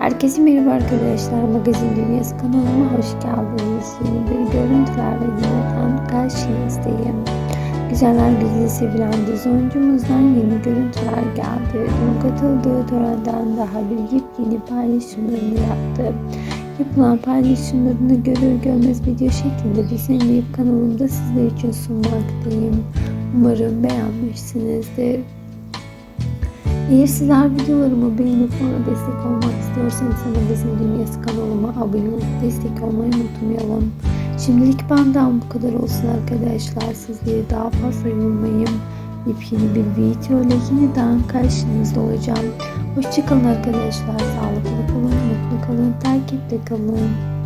Herkese merhaba arkadaşlar. Magazin Dünyası kanalıma hoş geldiniz. Yeni bir görüntülerle yeniden karşınızdayım. Güzeller Güzeli sevilen dizi oyuncumuzdan yeni görüntüler geldi. Dün katıldığı törenden daha bir yepyeni paylaşımlarını yaptı. Yapılan paylaşımlarını görür görmez video şeklinde düzenleyip kanalımda sizler için sunmaktayım. Umarım beğenmişsinizdir. Eğer sizler videolarımı beğenip bana destek olmak istiyorsanız Magazin Dünyası kanalıma abone olup destek olmayı unutmayalım. Şimdilik benden bu kadar olsun arkadaşlar. Sizleri daha fazla yormayayım. Yepyeni bir video ile yeniden karşınızda olacağım. Hoşçakalın arkadaşlar. Sağlıklı kalın, mutlu kalın, takipte kalın.